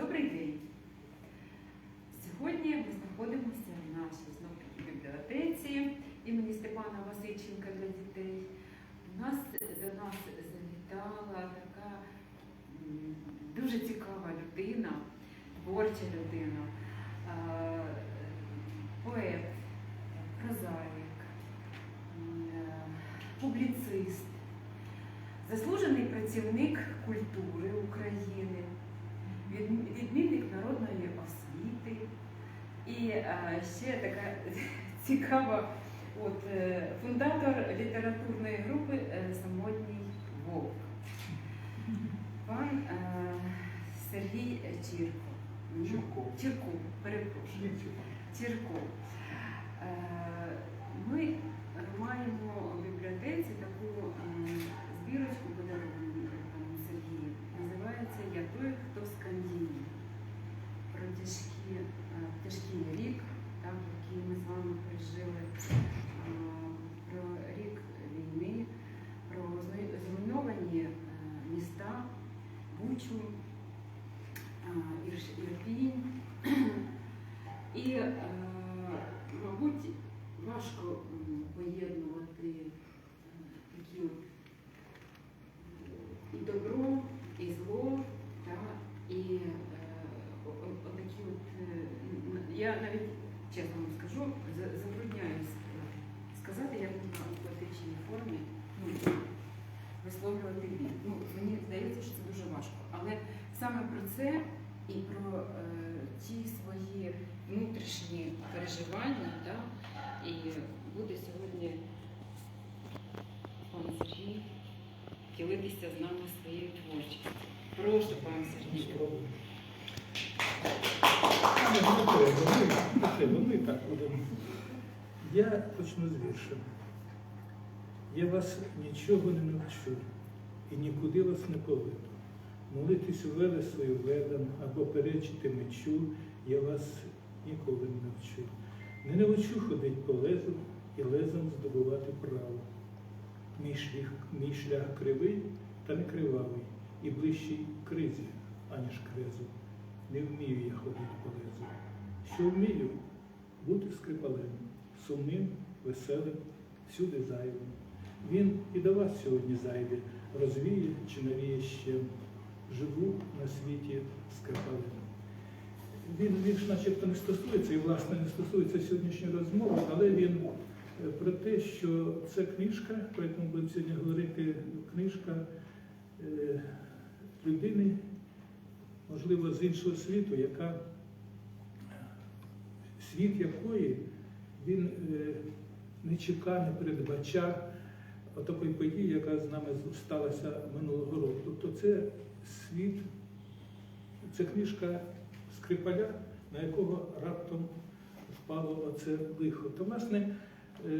Добрий день! Сьогодні ми знаходимося в нашій знов таки бібліотеці імені Степана Васильченка для дітей. У нас до нас завітала така дуже цікава людина, творча людина, поет, прозаїк, публіцист, заслужений працівник культури України відмінник народної освіти. І е, ще така цікава от, е, фундатор літературної групи е, Самотній Вовк. Пан е, Сергій Чірко. Чірков. Чірков, перепрошую. Чірков. Е, Ми маємо в бібліотеці таку м, збірочку подарунку пану Сергію. Називається Я той, хто скандінів. Про тяжкі, е, тяжкий рік, так, який ми з вами пережили, е, про рік війни, про зруй- зруйновані е, міста, Бучу, Ірпінь. І, мабуть, важко поєднувати такі і добро, і зло, та, і отакі от, я навіть чесно вам скажу, за- затрудняюсь е, сказати, як можна у поетичній формі ну, висловлювати біль. Ну, здається, що це дуже важко. Але саме про це і про е, ті свої внутрішні переживання, да, і буде сьогодні пан Сергій ділитися з нами своєю творчістю. Прошу, пан Сергій. Будемо. Я почну з вірша. Я вас нічого не навчу і нікуди вас не поведу. Молитись велесою ведам або перечити мечу, я вас ніколи не навчу. Не навчу ходить по лезу і лезом здобувати право. Мій шлях, мій шлях кривий та не кривавий, і ближчий кризі, аніж крезу. Не вмію я ходити по лезу. Що вмію? Бути скрипалем, сумним, веселим, всюди зайвим. Він і до вас сьогодні зайде, розвіє чи навіє ще. Живу на світі скрипалем. Він, він начебто не стосується, і власне не стосується сьогоднішньої розмови, але він е, про те, що це книжка, про яку будемо сьогодні говорити, книжка е, людини, можливо, з іншого світу, яка світ якої він е, не чекав, не передбачав такої події, яка з нами сталася минулого року. Тобто це світ, це книжка Скрипаля, на якого раптом впало оце лихо. То, власне, е,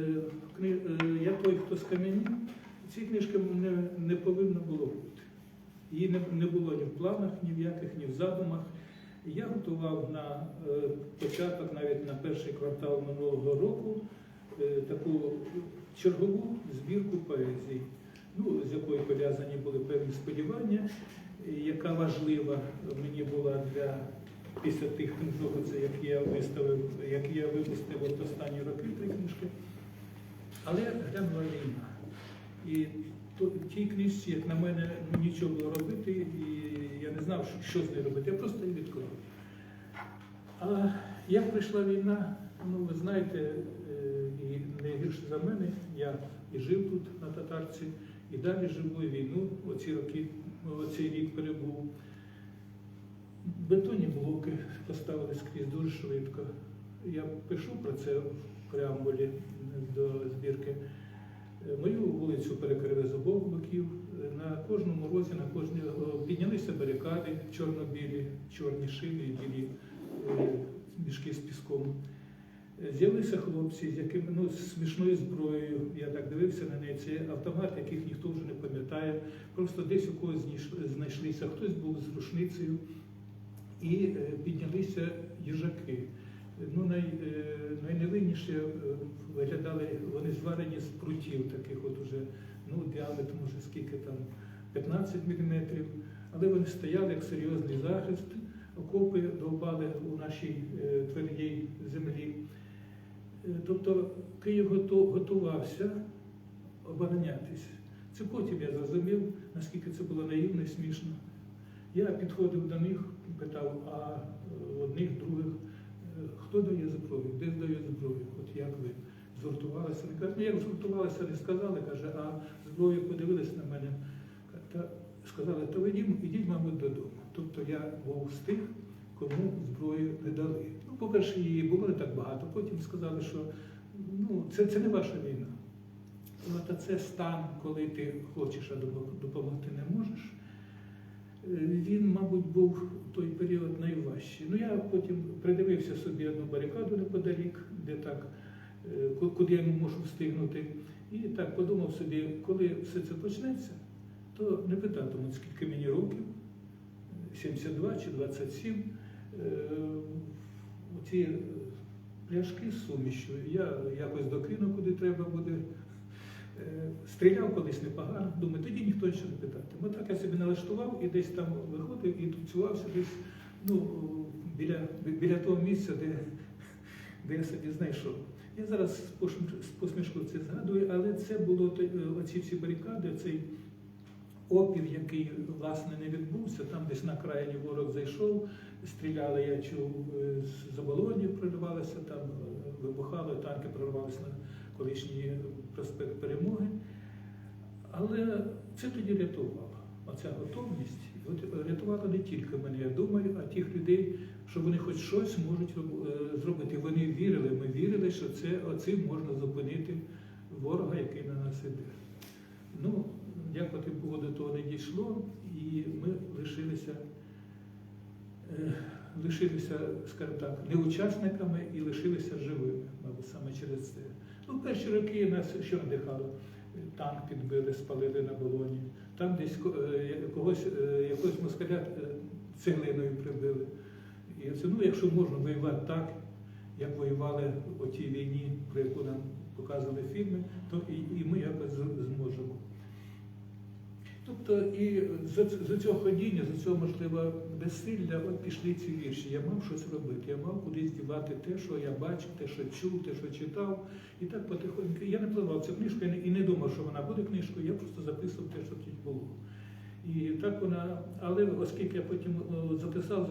е, я той, хто з кам'янів, ці книжки не, не повинно було бути. Її не, було ні в планах, ні в яких, ні в задумах. Я готував на е, початок, навіть на перший квартал минулого року, таку чергову збірку поезії, ну, з якою пов'язані були певні сподівання, яка важлива мені була для після тих книжок, як я виставив, як я випустив от останні роки три книжки. Але глянула війна. І то, тій книжці, як на мене, ну, нічого було робити, і я не знав, що з нею робити. Я просто її відклав. А як прийшла війна, ну ви знаєте, е, гірше за мене, я і жив тут на татарці, і далі живу, і війну оці роки, оцей рік перебув. Бетонні блоки поставили скрізь дуже швидко. Я пишу про це в преамбулі до збірки. Е, Мою вулицю перекрили з обох боків. Е, На кожному розі, на кожній піднялися барикади чорно-білі, чорні шини і білі е, мішки з піском. З'явилися хлопці з якими ну, смішною зброєю. Я так дивився на неї. Це автомат, яких ніхто вже не пам'ятає. Просто десь у когось знайшлися. Хтось був з рушницею, і е, піднялися їжаки. Ну, най, е, найневинніше е, виглядали, вони зварені з прутів таких от уже, ну, діаметр, може, скільки там, 15 мм, але вони стояли як серйозний захист. окопи довбали у нашій твердій землі. Тобто Київ готувався оборонятись. Це потім я зрозумів, наскільки це було наївно і смішно. Я підходив до них, питав, а е, одних, других, е, хто дає зброю, де здає зброю, от як ви згуртувалися. Вони кажуть, ну як згуртувалися, не сказали, каже, а зброю подивились на мене та сказали, то ви ідіть, мабуть, додому. Тобто я був з тих, кому зброю не дали. Ну, по-перше, її було не так багато. Сказали, що ну, це, це не ваша війна. От а це стан, коли ти хочеш, а допомогти не можеш. Е, Він, мабуть, був в той період найважчий. Ну, я потім придивився собі одну барикаду неподалік, де так, е, куди я можу встигнути. І так подумав собі, коли все це почнеться, то не питатимуть, скільки мені років, 72 чи 27. Е, Оці е, пляшки з сумішю я якось докину, куди треба буде. Е, Стріляв колись непогано, думаю, тоді ніхто нічого не питатиме. Так я собі налаштував і десь там виходив і тупцювався десь ну, біля, біля того місця, де, де я собі знайшов. Я зараз з посміш- посмішкою це згадую, але це було е, оці всі барикади, цей опір, який власне не відбувся, там десь на країні ворог зайшов, стріляли, я чув, е, з заболонів проривалися, там вибухали, танки проривалися на колишній проспект Перемоги. Але це тоді рятувало. Оця готовність рятувала не тільки мене, я думаю, а тих людей, що вони хоч щось можуть е, зробити. Вони вірили, ми вірили, що це оцим можна зупинити ворога, який на нас іде. Ну, дякувати Богу, до того не дійшло, і ми лишилися, е, лишилися, скажімо так, не учасниками і лишилися живими, мабуть, саме через це. Ну, перші роки нас що надихало? Танк підбили, спалили на болоні. Там десь е, когось, е, якогось москаля е, цеглиною прибили. І це, ну, якщо можна воювати так, як воювали у тій війні, про яку нам показували фільми, то і, і ми якось зможемо. Тобто і за, за цього ходіння, за цього можливо безсилля, от пішли ці вірші. Я мав щось робити, я мав кудись дівати те, що я бачив, те, що чув, те, що читав. І так потихоньку. Я не планував цю книжку, і не думав, що вона буде книжкою, я просто записував те, що тут було. І так вона, але оскільки я потім записав